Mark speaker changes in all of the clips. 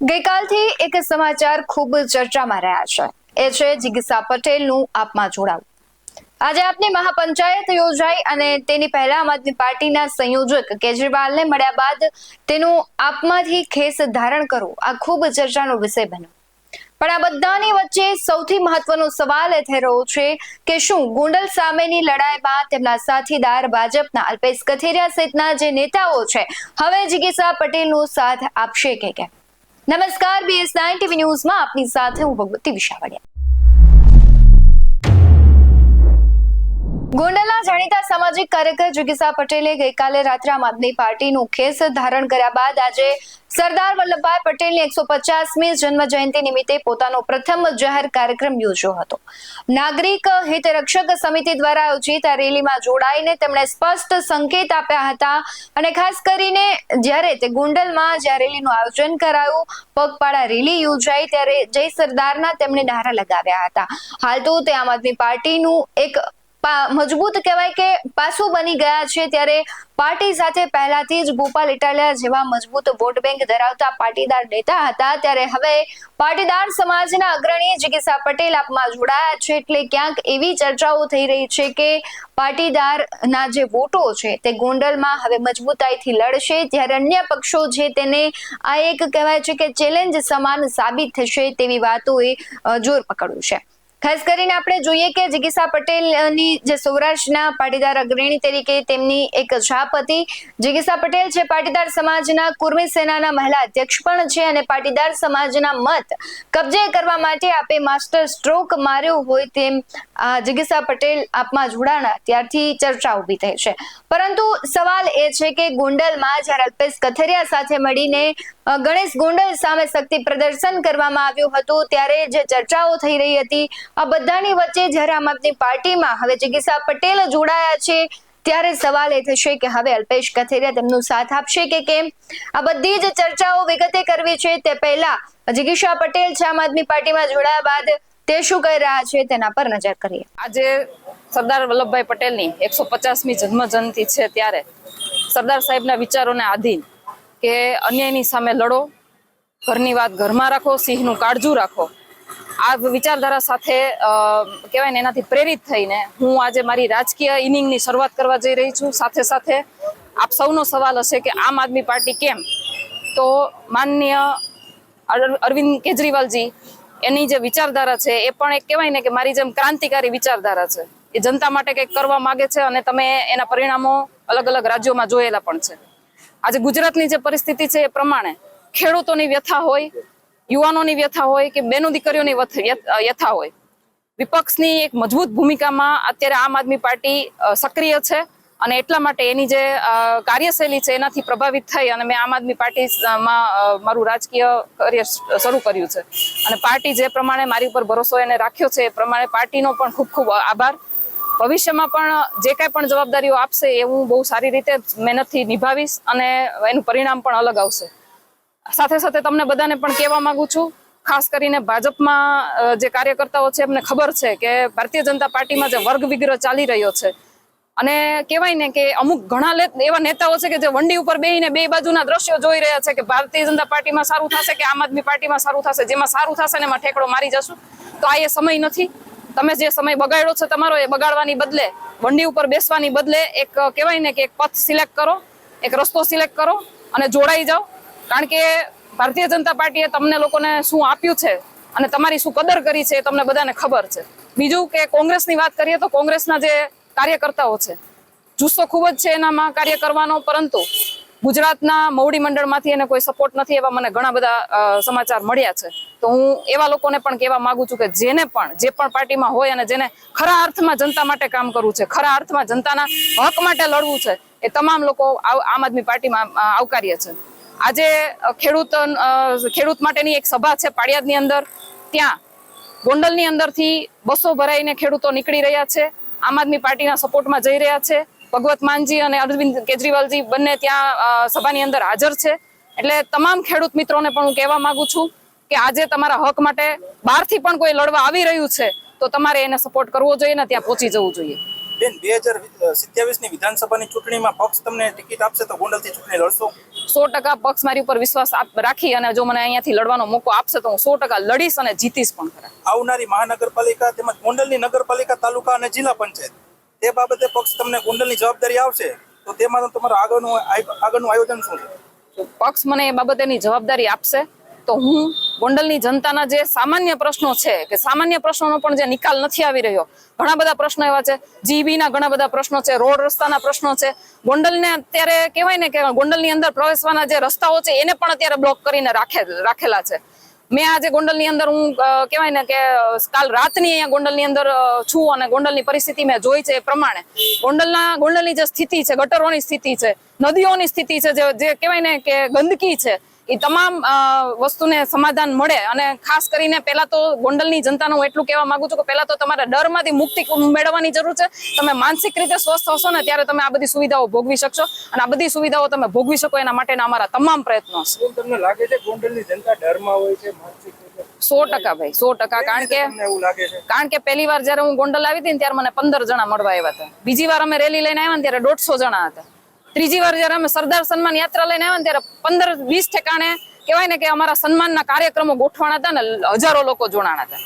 Speaker 1: ગઈકાલથી એક સમાચાર ખૂબ ચર્ચામાં રહ્યા છે. એ છે જિગીસા પટેલનું આપમાં જોડાવું. આજે આપની મહાપંચાયત યોજાઈ અને તેની પહેલા આમ આદમી પાર્ટીના સંયોજક કેજરીવાલને મળ્યા બાદ તેનું આપમાંથી ખેસ ધારણ કરવું આ ખૂબ ચર્ચાનો વિષય બન્યો. પણ આ બધાની વચ્ચે સૌથી મહત્વનો સવાલ એ થઈ રહ્યો છે કે શું ગોંડલ સામેની લડાઈમાં તેમના સાથીદાર ભાજપના અલ્પેશ કથિરિયા સહિતના જે નેતાઓ છે, હવે જિગીસા પટેલનો સાથ આપશે કે કેમ? નમસ્કાર બીએસ નાઇન ટીવી ન્યૂઝમાં આપની સાથે હું ભગવતી વિશાવડિયા. ગોંડલના જાણીતા સામાજિક કાર્યકર જુગીસા પટેલે ગઈકાલે રાત્રે આમ આદમી પાર્ટીનું ખેસ ધારણ કર્યા બાદ આજે સરદાર વલ્લભભાઈ પટેલની એકસો પચાસમી જન્મ જયંતિ નિમિત્તે પોતાનો પ્રથમ જાહેર કાર્યક્રમ યોજ્યો હતો. નાગરિક હિત રક્ષક સમિતિ દ્વારા આયોજિત આ રેલીમાં જોડાઈને તેમણે સ્પષ્ટ સંકેત આપ્યા હતા અને ખાસ કરીને જ્યારે તે ગોંડલમાં જ્યાં રેલીનું આયોજન કરાયું, પગપાળા રેલી યોજાઈ ત્યારે જય સરદારના તેમણે નારા લગાવ્યા હતા. હાલ તો તે આમ આદમી પાર્ટીનું એક મજબૂત કહેવાય કે પાસું બની ગયા છે ત્યારે પાર્ટી સાથે પહેલાથી જ ગોપાલ ઇટાલિયા જેવા મજબૂત વોટ બેંક ધરાવતા પાટીદાર નેતા હતા. ત્યારે હવે પાટીદાર સમાજના અગ્રણી જિગીસા પટેલ આપમાં જોડાયા છે એટલે ક્યાંક એવી ચર્ચાઓ થઈ રહી છે કે પાટીદારના જે વોટો છે તે ગોંડલમાં હવે મજબૂતાઈથી લડશે જ્યારે અન્ય પક્ષો છે તેને આ એક કહેવાય છે કે ચેલેન્જ સમાન સાબિત થશે તેવી વાતોએ જોર પકડ્યું છે. ખાસ કરીને આપણે જોઈએ કે જિગીસા પટેલની જે સૌરાષ્ટ્રના પાટીદાર અગ્રણી તરીકે તેમની એક છાપ હતી. જિગીસા પટેલ છે, પાટીદાર સમાજના કુર્મી સેનાના મહિલા અધ્યક્ષ પણ છે અને પાટીદાર સમાજના મત કબજે કરવા માટે આપે માસ્ટર સ્ટ્રોક માર્યો હોય તેમ જિગીસા પટેલ આપમાં જોડાણા ત્યારથી ચર્ચા ઊભી થઈ છે. પરંતુ સવાલ એ છે કે ગોંડલમાં જ્યારે અલ્પેશ કથેરિયા સાથે મળીને ગણેશ ગોંડલ સામે શક્તિ પ્રદર્શન કરવામાં આવ્યું હતું, ત્યારે જે ચર્ચાઓ થઈ રહી હતી આ બધાની વચ્ચે જ્યારે આમ આદમી પાર્ટીમાં હવે જિગીસા પટેલ જોડાયા છે, ત્યારે સવાલ એ થશે કે હવે અલ્પેશ કથેરિયા તેમનો સાથ આપશે કે કેમ? આ બધી જ ચર્ચાઓ વિગતે કરવી છે. તે પહેલા જિગીશા પટેલ છે આમ આદમી પાર્ટીમાં જોડાયા બાદ તે શું કહી રહ્યા છે તેના પર નજર કરીએ.
Speaker 2: આજે સરદાર વલ્લભભાઈ પટેલની એકસો પચાસમી જન્મ જયંતિ છે ત્યારે. સરદાર સાહેબના વિચારોને આધીન કે અન્યાયની સામે લડો, ઘરની વાત ઘરમાં રાખો, સિંહનું કાળજું રાખો. આ વિચારધારા સાથે કહેવાય ને, એનાથી પ્રેરિત થઈને હું આજે મારી રાજકીય ઇનિંગની શરૂઆત કરવા જઈ રહી છું. સાથે સાથે આપ સૌનો સવાલ હશે કે આમ આદમી પાર્ટી કેમ? તો માનનીય અરવિંદ કેજરીવાલજી, એની જે વિચારધારા છે, એ પણ એક કહેવાય ને કે મારી જેમ ક્રાંતિકારી વિચારધારા છે. એ જનતા માટે કંઈક કરવા માગે છે અને તમે એના પરિણામો અલગ અલગ રાજ્યોમાં જોયેલા પણ છે. આજે ગુજરાતની જે પરિસ્થિતિ છે એ પ્રમાણે ખેડૂતોની વ્યથા હોય યુવાનોની વ્યથા હોય કે બેનો દીકરીઓની વ્યથા હોય. વિપક્ષની એક મજબૂત ભૂમિકામાં અત્યારે આમ આદમી પાર્ટી સક્રિય છે અને એટલા માટે એની જે કાર્યશૈલી છે એનાથી પ્રભાવિત થઈ અને મેં આમ આદમી પાર્ટી માં મારું રાજકીય કાર્ય શરૂ કર્યું છે. અને પાર્ટી જે પ્રમાણે મારી ઉપર ભરોસો એને રાખ્યો છે એ પ્રમાણે પાર્ટીનો પણ ખૂબ ખૂબ આભાર. ભવિષ્યમાં પણ જે કાંઈ પણ જવાબદારીઓ આપશે એ હું બહુ સારી રીતે મહેનતથી નિભાવીશ અને એનું પરિણામ પણ અલગ આવશે. સાથે સાથે તમને બધાને પણ કહેવા માંગુ છું, ખાસ કરીને ભાજપમાં જે કાર્યકર્તાઓ છે, એમને ખબર છે કે ભારતીય જનતા પાર્ટીમાં જે વર્ગ વિગ્રહ ચાલી રહ્યો છે. અને કહેવાય ને કે અમુક ઘણા એવા નેતાઓ છે કે જે વંડી ઉપર બેહીને બે બાજુના દ્રશ્યો જોઈ રહ્યા છે કે ભારતીય જનતા પાર્ટીમાં સારું થશે કે આમ આદમી પાર્ટીમાં સારું થશે? જેમાં સારું થશે ને એમાં ઠેકડો મારી જશું? તો આ એ સમય નથી. તમે જે સમય બગાડ્યો છે તમારો, એ બગાડવાની બદલે, વંડી ઉપર બેસવાની બદલે એક, કહેવાય ને કે એક પથ સિલેક્ટ કરો, એક રસ્તો સિલેક્ટ કરો અને જોડાઈ જાઓ. કારણ કે ભારતીય જનતા પાર્ટીએ તમને લોકોને શું આપ્યું છે અને તમારી શું કદર કરી છે તમને બધાને ખબર છે. બીજું કે કોંગ્રેસની વાત કરીએ તો કોંગ્રેસના જે કાર્યકર્તાઓ છે, જુસ્સો ખૂબ જ છે એનામાં કાર્ય કરવાનો, પરંતુ ગુજરાતના મોવડી મંડળમાંથી એને કોઈ સપોર્ટ નથી એવા મને ઘણા બધા સમાચાર મળ્યા છે. તો હું એવા લોકોને પણ કહેવા માંગુ છું કે જેને પણ, જે પણ પાર્ટીમાં હોય અને જેને ખરા અર્થમાં જનતા માટે કામ કરવું છે, ખરા અર્થમાં જનતાના હક માટે લડવું છે, એ તમામ લોકો આમ આદમી પાર્ટીમાં આવકાર્ય છે. આજે ખેડૂત ખેડૂત માટેની એક સભા છે પાળિયાદની અંદર. ત્યાં ગોંડલની અંદરથી બસો ભરાઈને ખેડૂતો નીકળી રહ્યા છે. આમ આદમી પાર્ટીના સપોર્ટમાં જઈ રહ્યા છે. ભગવત માનજી અને અરવિંદ કેજરીવાલજી બંને ત્યાં સભાની અંદર હાજર છે. એટલે તમામ ખેડૂત મિત્રોને પણ હું કહેવા માંગુ છું કે આજે તમારા હક માટે બહારથી પણ કોઈ લડવા આવી રહ્યું છે, તો તમારે એને સપોર્ટ કરવો જોઈએ ને ત્યાં પહોંચી જવું જોઈએ.
Speaker 3: બેન, બે હજાર સત્યાવીસની વિધાનસભાની ચૂંટણીમાં પક્ષ તમને ટિકિટ આપશે તો ગોંડલથી ચૂંટણી લડશો.
Speaker 2: સો ટકા પક્ષ મારી ઉપર વિશ્વાસ રાખી અને જો મને અહીંયાથી લડવાનો મોકો આપશે તો હું સો ટકા લડીશ અને જીતીશ પણ ખરા.
Speaker 3: આવનારી મહાનગરપાલિકા તેમજ ગોંડલની નગરપાલિકા તાલુકા અને જિલ્લા પંચાયત તે બાબતે પક્ષ તમને ગોંડલની જવાબદારી આવશે તો તેમાં તમારું આગળનું આગળનું આયોજન શું છે?
Speaker 2: પક્ષ મને એ બાબતેની જવાબદારી આપશે તો હું ગોંડલની જનતાના જે સામાન્ય પ્રશ્નો છે, કે સામાન્ય પ્રશ્નોનો પણ જે નિકાલ નથી આવી રહ્યો, ઘણા બધા પ્રશ્નો એવા છે, જીબીના ઘણા બધા પ્રશ્નો છે, રોડ રસ્તાના પ્રશ્નો છે. ગોંડલને અત્યારે કહેવાય ને કે ગોંડલની અંદર પ્રવેશવાના જે રસ્તાઓ છે, એને પણ અત્યારે બ્લોક કરીને રાખે, રાખેલા છે. મેં આજે ગોંડલની અંદર હું કહેવાય ને કે, કાલ રાતની અહીંયા ગોંડલની અંદર છું અને ગોંડલની પરિસ્થિતિ મેં જોઈ છે એ પ્રમાણે. ગોંડલના, ગોંડલની જે સ્થિતિ છે, ગટરોની સ્થિતિ છે, નદીઓની સ્થિતિ છે જે કહેવાય ને કે ગંદકી છે એ તમામ વસ્તુને સમાધાન મળે. અને ખાસ કરીને પહેલા તો ગોંડલની જનતાને હું એટલું કહેવા માંગુ છું કે પહેલા તો તમારે ડરમાંથી મુક્તિ મેળવવાની જરૂર છે. તમે માનસિક રીતે સ્વસ્થ હશો ને ત્યારે તમે આ બધી સુવિધાઓ ભોગવી શકશો. અને આ બધી સુવિધાઓ તમે ભોગવી શકો એના માટેના અમારા તમામ પ્રયત્નો છે.
Speaker 3: તમને લાગે છે ગોંડલની જનતા ડરમાં હોય છે માનસિક
Speaker 2: સો ટકા ભાઈ સો ટકા. કારણ કે કારણ કે પહેલી વાર જ્યારે હું ગોંડલ આવી હતી ત્યારે મને પંદર જણા મળવા આવ્યા હતા. બીજી વાર અમે રેલી લઈને આવ્યા ને ત્યારે દોઢસો જણા હતા. ત્રીજી વાર જ્યારે અમે સરદાર સન્માન યાત્રા લઈને આવ્યા ત્યારે પંદર વીસ ઠેકાણે કહેવાય ને કે અમારા સન્માનના કાર્યક્રમો ગોઠવાના હતા ને હજારો લોકો જોડાણા હતા?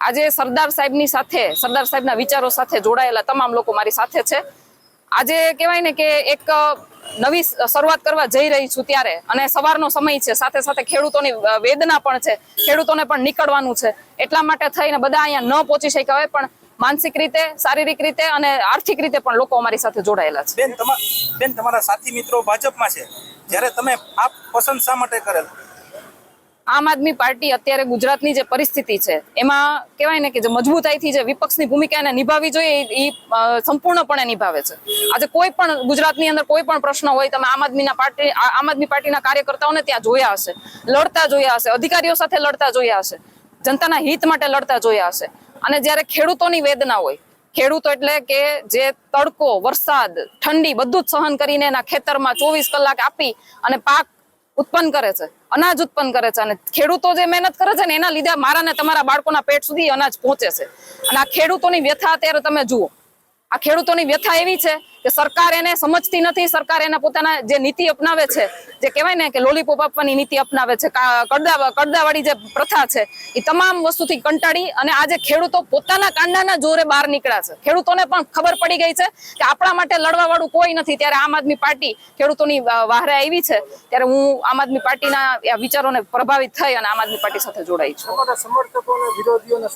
Speaker 3: આજે
Speaker 2: સરદાર સાહેબની સાથે સરદાર સાહેબના વિચારો સાથે જોડાયેલા તમામ લોકો મારી સાથે છે. આજે કહેવાય ને કે એક નવી શરૂઆત કરવા જઈ રહી છું ત્યારે અને સવારનો સમય છે સાથે સાથે ખેડૂતોની વેદના પણ છે ખેડૂતોને પણ નીકળવાનું છે. એટલા માટે થઈને બધા અહીંયા ન પહોંચી શક્યા હોય પણ માનસિક રીતે શારીરિક રીતે અને આર્થિક રીતે પણ લોકો અમારી સાથે જોડાયેલા છે.
Speaker 3: બેન તમારા બેન તમારા સાથી મિત્રો ભાજપમાં છે. જ્યારે તમે આપ પસંદ શા માટે કરેલ?
Speaker 2: આમ આદમી પાર્ટી અત્યારે ગુજરાતની જે પરિસ્થિતિ છે એમાં કહેવાય ને કે જે મજબૂતાઈથી જે વિપક્ષની ભૂમિકા એને નિભાવી જોઈએ એ સંપૂર્ણપણે નિભાવે છે. આજે કોઈ પણ ગુજરાતની અંદર કોઈ પણ પ્રશ્ન હોય તમે આમ આદમીના પાર્ટી આમ આદમી પાર્ટીના કાર્યકર્તાઓને ત્યાં જોયા હશે લડતા જોયા હશે અધિકારીઓ સાથે લડતા જોયા હશે જનતાના હિત માટે લડતા જોયા હશે. અને જ્યારે ખેડૂતોની વેદના હોય, ખેડૂતો એટલે કે જે તડકો, વરસાદ, ઠંડી બધું જ સહન કરીને એના ખેતરમાં ચોવીસ કલાક આપી અને પાક ઉત્પન્ન કરે છે, અનાજ ઉત્પન્ન કરે છે અને ખેડૂતો જે મહેનત કરે છે ને એના લીધે મારા ને તમારા બાળકોના પેટ સુધી અનાજ પહોંચે છે. અને આ ખેડૂતોની વ્યથા અત્યારે તમે જુઓ. આ ખેડૂતોની વ્યથા એવી છે કે સરકાર એને સમજતી નથી, સરકાર એના પોતાના જે નીતિ અપનાવે છે, જે કહેવાય ને કે લોલીપોપ આપવાની નીતિ અપનાવે છે કડદા, કડદાવાળી જે પ્રથા છે એ તમામ વસ્તુથી કંટાળી અને આજે ખેડૂતો પોતાના કાંડાના જોરે બહાર નીકળ્યા છે. ખેડૂતોને પણ ખબર પડી ગઈ છે કે આપણા માટે લડવાવાળું કોઈ નથી. ત્યારે આમ આદમી પાર્ટી ખેડૂતોની વાહરે આવી છે. ત્યારે હું આમ આદમી પાર્ટીના વિચારોને પ્રભાવિત થઈ અને આમ આદમી પાર્ટી સાથે જોડાઈ છું.
Speaker 3: સમર્થકો વિરોધીઓને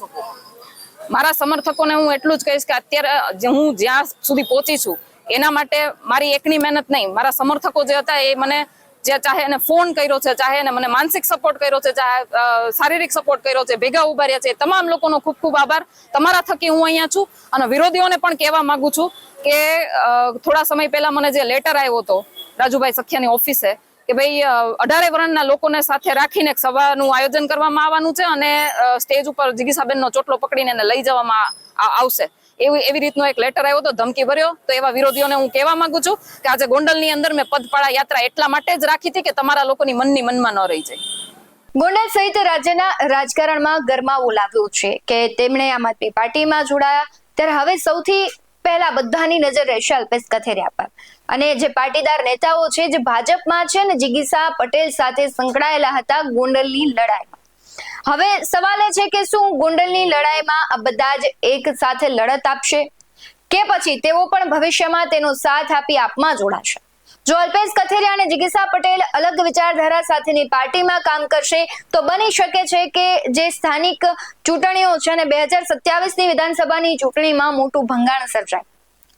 Speaker 2: મારા સમર્થકોને હું એટલું જ કહીશ કે અત્યારે હું જ્યાં સુધી પહોંચી છું, એના માટે મારી એકની મહેનત નહીં. મારા સમર્થકો જે હતા એ મને જે ચાહે એને ફોન કર્યો છે, ચાહે એને મને માનસિક સપોર્ટ કર્યો છે, ચાહે શારીરિક સપોર્ટ કર્યો છે, ભેગા ઊભા રહ્યા છે તમામ લોકોનો ખૂબ ખૂબ આભાર. તમારા થકી હું અહીંયા છું અને વિરોધીઓને પણ કહેવા માંગુ છું કે થોડા સમય પહેલા મને જે લેટર આવ્યો હતો રાજુભાઈ સખિયાની ઓફિસે કે ભાઈ અઢારે વર્ણના લોકોને સાથે રાખીને સભાનું આયોજન કરવામાં આવવાનું છે અને સ્ટેજ ઉપર જીગીસાબેનનો ચોટલો પકડીને એને લઈ જવામાં આવશે. એવી એવી રીતનો એક લેટર આવ્યો હતો, ધમકી ભર્યો. તો એવા વિરોધીઓને હું કહેવા માંગુ છું કે આજે ગોંડલની અંદર મેં પદપાળા યાત્રા એટલા માટે જ રાખી હતી કે તમારા લોકોની મનની મનમાં ન રહી જાય.
Speaker 1: ગોંડલ સહિત રાજ્યના રાજકારણમાં ગરમાવો લાવ્યો છે કે તેમણે આમ આદમી પાર્ટીમાં જોડાયા. ત્યારે હવે સૌથી પહેલા બધાની નજર રહેશે અલ્પેશ કથેરિયા પર. અને જે પાટીદાર નેતાઓ છે, જે ભાજપમાં છે ને, જિગીસા પટેલ સાથે સંકળાયેલા હતા ગોંડલની લડાઈમાં. હવે સવાલ એ છે કે શું ગોંડલની લડાઈમાં આ બધા જ એક સાથે લડત આપશે? કે પછી તેઓ પણ ભવિષ્યમાં તેનો સાથ આપી આપમાં જોડાશે? જો અલ્પેશ કથેરિયા અને જિગીસા પટેલ અલગ વિચારધારા સાથેની પાર્ટીમાં કામ કરશે, તો બની શકે છે કે જે સ્થાનિક ચૂંટણીઓ છે અને બે હજાર સત્યાવીસની વિધાનસભાની ચૂંટણીમાં મોટું ભંગાણ સર્જાય.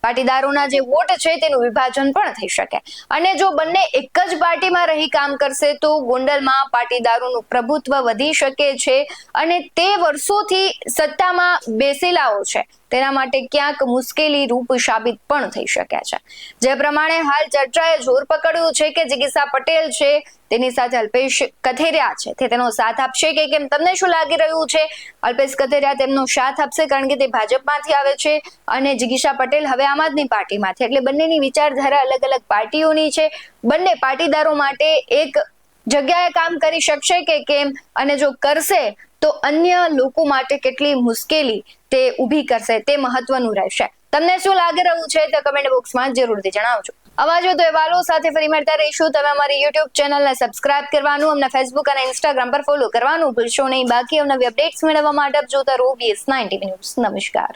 Speaker 1: પાટીદારોના જે વોટ છે તેનું વિભાજન પણ થઈ શકે. અને જો બંને એક જ પાર્ટીમાં રહી કામ કરશે, તો ગોંડલમાં પાટીદારોનું પ્રભુત્વ વધી શકે છે અને તે વર્ષોથી સત્તામાં બેસેલાઓ છે. તેના માટે ક્યાંક મુશ્કેલી રૂપ સાબિત પણ થઈ શકે છે. જે પ્રમાણે હાલ ચર્ચાએ જોર પકડ્યું છે કે જિગીસા પટેલ છે, તેની સાથે અલ્પેશ કથેરિયા છે. તે તેનો સાથ આપશે કે કેમ? તમને શું લાગી રહ્યું છે? અલ્પેશ કથેરિયા તેમનો સાથ આપશે કારણ કે તે ભાજપમાંથી આવે છે અને જિગીશા પટેલ હવે આમ આદમી પાર્ટીમાંથી. એટલે બંનેની વિચારધારા અલગ અલગ પાર્ટીઓની છે. બંને પાટીદારો માટે એક જગ્યાએ કામ કરી શકશે કે કેમ? અને જો કરશે તો અન્ય લોકો માટે કેટલી મુશ્કેલી તે ઊભી કરશે, તે મહત્વનું રહેશે. તમને શું લાગી રહ્યું છે તે કમેન્ટ બોક્સમાં જરૂરથી જણાવજો. આવા તો અહેવાલો સાથે ફરી મળતા રહીશું. તમે અમારી યુટ્યુબ ચેનલને સબસ્ક્રાઇબ કરવાનું, અમને ફેસબુક અને ઇન્સ્ટાગ્રામ પર ફોલો કરવાનું ભૂલશો નહીં. બાકી અમને અપડેટ્સ મેળવવા માટે જોતા રહો બીએસ નાઇન્ટી ન્યૂઝ નમસ્કાર.